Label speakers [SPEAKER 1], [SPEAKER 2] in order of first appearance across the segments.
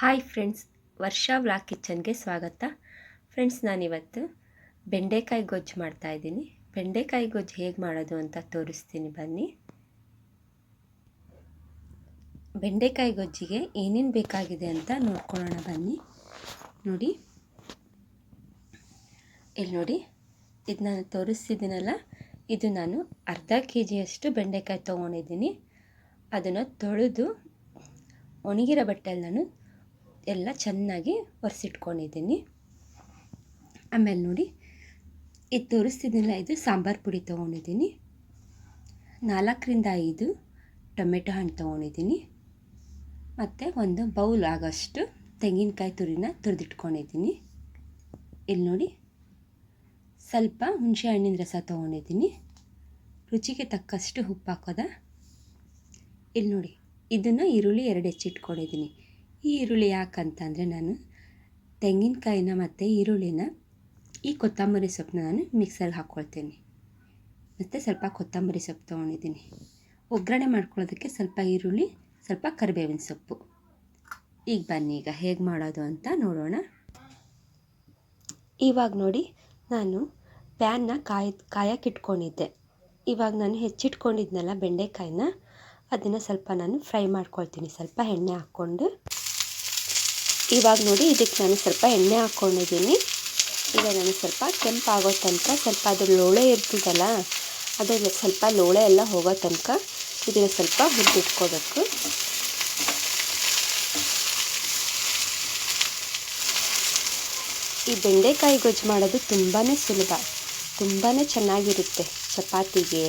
[SPEAKER 1] Hi friends Varsha vlog ಕಿಚನ್ಗೆ ಸ್ವಾಗತ. Friends ನಾನಿವತ್ತು ಬೆಂಡೆಕಾಯಿ ಗೊಜ್ಜು ಮಾಡ್ತಾಯಿದ್ದೀನಿ ಬೆಂಡೆಕಾಯಿ ಗೊಜ್ಜು ಹೇಗೆ ಮಾಡೋದು ಅಂತ ತೋರಿಸ್ತೀನಿ ಬನ್ನಿ. ಬೆಂಡೆಕಾಯಿ ಗೊಜ್ಜಿಗೆ ಏನೇನು ಬೇಕಾಗಿದೆ ಅಂತ ನೋಡ್ಕೊಳ್ಳೋಣ ಬನ್ನಿ. ನೋಡಿ. ಇಲ್ಲಿ ನೋಡಿ. ಇದು ನಾನು ತೋರಿಸ್ತಿದ್ದೀನಲ್ಲ. ಇದು ನಾನು ಅರ್ಧ ಕೆ ಜಿಯಷ್ಟು ಬೆಂಡೆಕಾಯಿ ತೊಗೊಂಡಿದ್ದೀನಿ. ಅದನ್ನು ತೊಳೆದು ಒಣಗಿರೋ ಬಟ್ಟೆಯಲ್ಲಿ ನಾನು ಎಲ್ಲ ಚೆನ್ನಾಗಿ ಒರೆಸಿಟ್ಕೊಂಡಿದ್ದೀನಿ. ಆಮೇಲೆ ನೋಡಿ ಇದು ತೋರಿಸ್ತಿದ್ದೀನಲ್ಲ ಇದು ಸಾಂಬಾರು ಪುಡಿ ತೊಗೊಂಡಿದ್ದೀನಿ. ನಾಲ್ಕರಿಂದ ಐದು ಟೊಮೆಟೊ ಹಣ್ಣು ತೊಗೊಂಡಿದ್ದೀನಿ. ಮತ್ತು ಒಂದು ಬೌಲ್ ಆಗೋಷ್ಟು ತೆಂಗಿನಕಾಯಿ ತುರಿನ ತುರಿದಿಟ್ಕೊಂಡಿದ್ದೀನಿ. ಇಲ್ಲಿ ನೋಡಿ, ಸ್ವಲ್ಪ ಹುಣಸೆ ಹಣ್ಣಿನ ರಸ ತೊಗೊಂಡಿದ್ದೀನಿ. ರುಚಿಗೆ ತಕ್ಕಷ್ಟು ಉಪ್ಪು ಹಾಕೋದ? ಇಲ್ಲಿ ನೋಡಿ, ಇದನ್ನು ಈರುಳ್ಳಿ ಎರಡು ಹೆಚ್ಚಿಟ್ಕೊಂಡಿದ್ದೀನಿ. ಈ ಈರುಳ್ಳಿ ಯಾಕಂತಂದರೆ ನಾನು ತೆಂಗಿನಕಾಯಿನ ಮತ್ತು ಈರುಳ್ಳಿನ ಈ ಕೊತ್ತಂಬರಿ ಸೊಪ್ಪನ್ನ ನಾನು ಮಿಕ್ಸರ್ಗೆ ಹಾಕ್ಕೊಳ್ತೀನಿ ಮತ್ತು ಸ್ವಲ್ಪ ಕೊತ್ತಂಬರಿ ಸೊಪ್ಪು ತೊಗೊಂಡಿದ್ದೀನಿ. ಒಗ್ಗರಣೆ ಮಾಡ್ಕೊಳ್ಳೋದಕ್ಕೆ ಸ್ವಲ್ಪ ಈರುಳ್ಳಿ, ಸ್ವಲ್ಪ ಕರಿಬೇವಿನ ಸೊಪ್ಪು. ಈಗ ಬನ್ನಿ, ಈಗ ಹೇಗೆ ಮಾಡೋದು ಅಂತ ನೋಡೋಣ. ಇವಾಗ ನೋಡಿ, ನಾನು ಪ್ಯಾನ್ನ ಕಾಯ್ ಕಾಯಕ್ಕಿಟ್ಕೊಂಡಿದ್ದೆ ಇವಾಗ ನಾನು ಹೆಚ್ಚಿಟ್ಕೊಂಡಿದ್ನಲ್ಲ ಬೆಂಡೆಕಾಯಿನ, ಅದನ್ನು ಸ್ವಲ್ಪ ನಾನು ಫ್ರೈ ಮಾಡ್ಕೊಳ್ತೀನಿ. ಸ್ವಲ್ಪ ಎಣ್ಣೆ ಹಾಕ್ಕೊಂಡು. ಇವಾಗ ನೋಡಿ ಇದಕ್ಕೆ ನಾನು ಸ್ವಲ್ಪ ಎಣ್ಣೆ ಹಾಕ್ಕೊಂಡಿದ್ದೀನಿ. ಈಗ ನಾನು ಸ್ವಲ್ಪ ಕೆಂಪಾಗೋ ತನಕ ಸ್ವಲ್ಪ ಅದು ಲೋಳೆ ಇರ್ತದಲ್ಲ ಅದು ಸ್ವಲ್ಪ ಲೋಳೆ ಎಲ್ಲ ಹೋಗೋ ತನಕ ಇದನ್ನು ಸ್ವಲ್ಪ ಹುರಿದಿಟ್ಕೋಬೇಕು. ಈ ಬೆಂಡೆಕಾಯಿ ಗೊಜ್ಜು ಮಾಡೋದು ತುಂಬಾ ಸುಲಭ ತುಂಬಾ ಚೆನ್ನಾಗಿರುತ್ತೆ ಚಪಾತಿಗೆ,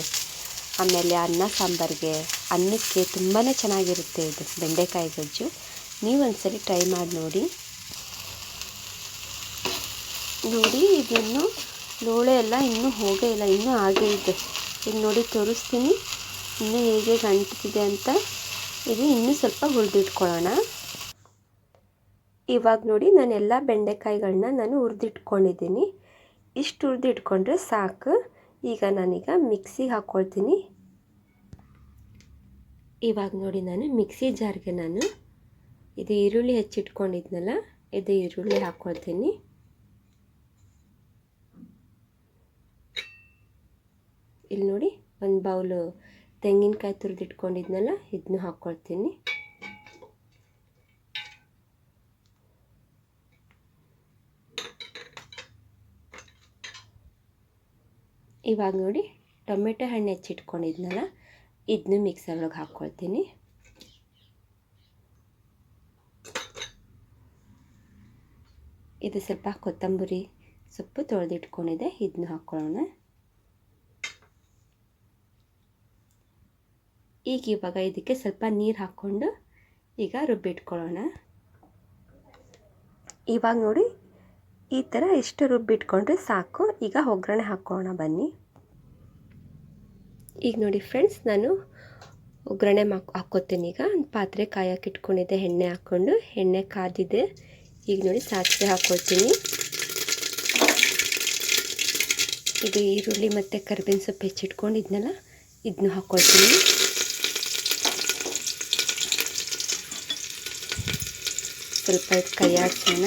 [SPEAKER 1] ಆಮೇಲೆ ಅನ್ನ ಸಾಂಬಾರಿಗೆ, ಅನ್ನಕ್ಕೆ ತುಂಬಾ ಚೆನ್ನಾಗಿರುತ್ತೆ ಇದು ಬೆಂಡೆಕಾಯಿ ಗೊಜ್ಜು. ನೀವು ಒಂದ್ಸರಿ ಟ್ರೈ ಮಾಡಿ ನೋಡಿ. ನೋಡಿ, ಇದನ್ನು ಲೋಳೆ ಎಲ್ಲ ಇನ್ನೂ ಹೋಗೇ ಇಲ್ಲ, ಇನ್ನೂ ಹಾಗೇ ಇದೆ. ಈಗ ನೋಡಿ ತೋರಿಸ್ತೀನಿ. ಇನ್ನೂ ಹೇಗೆ ಗಂಟಿದೆ ಅಂತ. ಇದು ಇನ್ನೂ ಸ್ವಲ್ಪ ಹುರಿದಿಟ್ಕೊಳ್ಳೋಣ. ಇವಾಗ ನೋಡಿ ನಾನು ಎಲ್ಲ ಬೆಂಡೆಕಾಯಿಗಳನ್ನ ನಾನು ಹುರಿದಿಟ್ಕೊಂಡಿದ್ದೀನಿ. ಇಷ್ಟು ಹುರಿದಿಟ್ಕೊಂಡ್ರೆ ಸಾಕು. ಈಗ ನಾನೀಗ ಮಿಕ್ಸಿಗೆ ಹಾಕ್ಕೊಳ್ತೀನಿ ಇವಾಗ ನೋಡಿ ನಾನು ಮಿಕ್ಸಿ ಜಾರ್ಗೆ ನಾನು ಇದು ಈರುಳ್ಳಿ ಹೆಚ್ಚಿಟ್ಕೊಂಡಿದ್ನಲ್ಲ, ಇದು ಈರುಳ್ಳಿ ಹಾಕ್ಕೊಳ್ತೀನಿ ಇಲ್ಲಿ ನೋಡಿ, ಒಂದು ಬೌಲು ತೆಂಗಿನಕಾಯಿ ತುರಿದಿಟ್ಕೊಂಡಿದ್ನಲ್ಲ ಇದನ್ನು ಹಾಕ್ಕೊಳ್ತೀನಿ ಇವಾಗ ನೋಡಿ, ಟೊಮೆಟೊ ಹಣ್ಣು ಹೆಚ್ಚಿಟ್ಕೊಂಡಿದ್ನಲ್ಲ ಇದನ್ನು ಮಿಕ್ಸರ್ ಒಳಗೆ ಹಾಕ್ಕೊಳ್ತೀನಿ ಇದು ಸ್ವಲ್ಪ ಕೊತ್ತಂಬರಿ ಸೊಪ್ಪು ತೊಳೆದಿಟ್ಕೊಂಡಿದೆ, ಇದನ್ನು ಹಾಕ್ಕೊಳ್ಳೋಣ. ಈಗ ಇವಾಗ ಇದಕ್ಕೆ ಸ್ವಲ್ಪ ನೀರು ಹಾಕ್ಕೊಂಡು ಈಗ ರುಬ್ಬಿಟ್ಕೊಳ್ಳೋಣ. ಇವಾಗ ನೋಡಿ, ಈ ಥರ ಇಷ್ಟು ರುಬ್ಬಿಟ್ಕೊಂಡ್ರೆ ಸಾಕು. ಈಗ ಒಗ್ಗರಣೆ ಹಾಕ್ಕೊಳ್ಳೋಣ ಬನ್ನಿ. ಈಗ ನೋಡಿ ಫ್ರೆಂಡ್ಸ್ ನಾನು ಒಗ್ಗರಣೆ ಮಾಕ್ ಹಾಕ್ಕೋತೀನಿ. ಈಗ ಪಾತ್ರೆ ಕಾಯಕ್ಕೆ ಇಟ್ಕೊಂಡಿದ್ದೆ, ಎಣ್ಣೆ ಹಾಕ್ಕೊಂಡು. ಎಣ್ಣೆ ಕಾದಿದೆ. ಈಗ ನೋಡಿ ಸಾಸಿವೆ ಹಾಕ್ಕೊಳ್ತೀನಿ. ಇದು ಈರುಳ್ಳಿ ಮತ್ತು ಕರ್ಬೇವಿನ ಸೊಪ್ಪು ಹೆಚ್ಚಿಟ್ಕೊಂಡಿದ್ನಲ್ಲ ಇದನ್ನು ಹಾಕ್ಕೊಳ್ತೀನಿ. ಸ್ವಲ್ಪ ಕೈ ಆಡ್ಸೋಣ.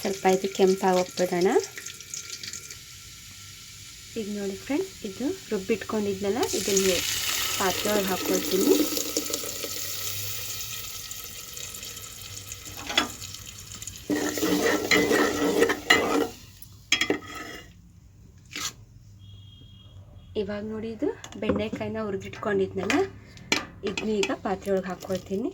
[SPEAKER 1] ಸ್ವಲ್ಪ ಇದು ಕೆಂಪಾಗೋಗ್ಬಿಡೋಣ. ಈಗ ನೋಡಿ ಫ್ರೆಂಡ್ಸ್ ಇದು ರುಬ್ಬಿಟ್ಕೊಂಡಿದ್ನಲ್ಲ, ಇದನ್ನು ಪಾತ್ರೆ ಒಳಗೆ ಹಾಕ್ಕೊಳ್ತೀನಿ ಇವಾಗ ನೋಡಿ ಇದು ಬೆಂಡೆಕಾಯಿನ ಹುರಿದಿಟ್ಕೊಂಡಿದ್ನಲ್ಲ ಇದನ್ನ ಈಗ ಪಾತ್ರೆ ಒಳಗೆ ಹಾಕ್ಕೊಳ್ತೀನಿ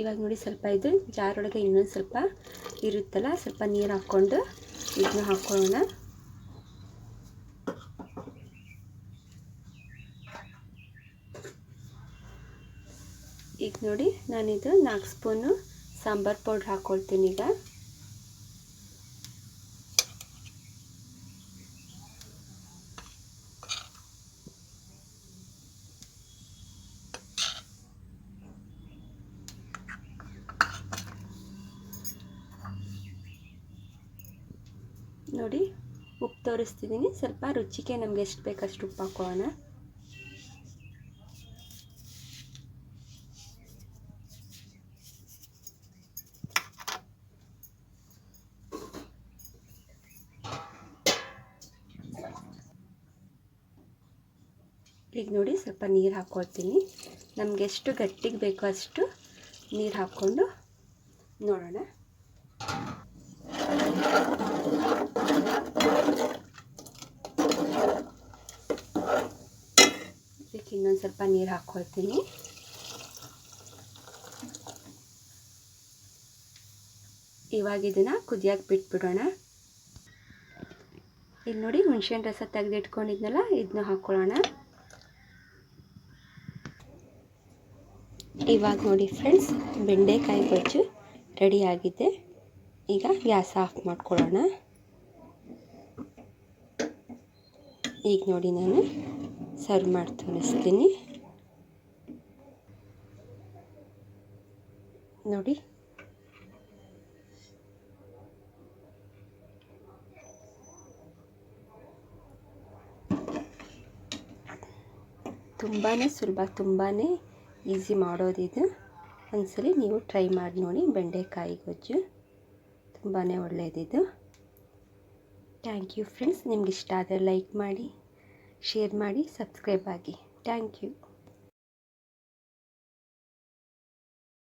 [SPEAKER 1] ಇವಾಗ ನೋಡಿ ಸ್ವಲ್ಪ ಇದು ಜಾರೊಳಗೆ ಇನ್ನೊಂದು ಸ್ವಲ್ಪ ಇರುತ್ತಲ್ಲ, ಸ್ವಲ್ಪ ನೀರು ಹಾಕ್ಕೊಂಡು ಇದನ್ನ ಹಾಕ್ಕೊಳ್ಳೋಣ ಈಗ ನೋಡಿ ನಾನಿದು ನಾಲ್ಕು ಸ್ಪೂನು ಸಾಂಬಾರು ಪೌಡ್ರ್ ಹಾಕ್ಕೊಳ್ತೀನಿ ಈಗ. ನೋಡಿ, ಉಪ್ಪು ತೋರಿಸ್ತಿದ್ದೀನಿ. ಸ್ವಲ್ಪ ರುಚಿಗೆ ನಮ್ಗೆ ಎಷ್ಟು ಬೇಕಷ್ಟು ಉಪ್ಪು ಹಾಕೋಣ. ಈಗ ನೋಡಿ, ಸ್ವಲ್ಪ ನೀರು ಹಾಕ್ಕೊಳ್ತೀನಿ ನಮ್ಗೆ ಎಷ್ಟು ಗಟ್ಟಿಗೆ ಬೇಕೋ ಅಷ್ಟು ನೀರು ಹಾಕ್ಕೊಂಡು ನೋಡೋಣ. ಇದಕ್ಕೆ ಇನ್ನೊಂದು ಸ್ವಲ್ಪ ನೀರು ಹಾಕ್ಕೊಳ್ತೀನಿ ಇವಾಗ ಇದನ್ನು ಕುದಿಯಾಗಿ ಬಿಟ್ಬಿಡೋಣ ಇಲ್ಲಿ ನೋಡಿ ಹುಣ್ಸೆಹಣ್ಣು ರಸ ತೆಗೆದಿಟ್ಕೊಂಡಿದ್ನಲ್ಲ ಇದನ್ನ ಹಾಕ್ಕೊಳ್ಳೋಣ ಇವಾಗ ನೋಡಿ ಫ್ರೆಂಡ್ಸ್ ಬೆಂಡೆಕಾಯಿ ಗೊಜ್ಜು ರೆಡಿಯಾಗಿದೆ ಈಗ ಗ್ಯಾಸ್ ಆಫ್ ಮಾಡ್ಕೊಳ್ಳೋಣ ಈಗ ನೋಡಿ ನಾನು ಸರ್ವ್ ಮಾಡಿ ತೋರಿಸ್ತೀನಿ ನೋಡಿ. ತುಂಬಾ ಸುಲಭ ತುಂಬಾ ಈಸಿ ಮಾಡೋದಿದು. ಒಂದ್ಸಲಿ ನೀವು ಟ್ರೈ ಮಾಡಿ ನೋಡಿ, ಬೆಂಡೆಕಾಯಿ ಗೊಜ್ಜು. ತುಂಬಾ ಒಳ್ಳೆಯದಿದು ಥ್ಯಾಂಕ್ ಯು ಫ್ರೆಂಡ್ಸ್, ನಿಮ್ಗೆ ಇಷ್ಟ ಆದರೆ ಲೈಕ್ ಮಾಡಿ. ಶೇರ್ ಮಾಡಿ ಸಬ್ಸ್ಕ್ರೈಬ್ ಆಗಿ. Thank you.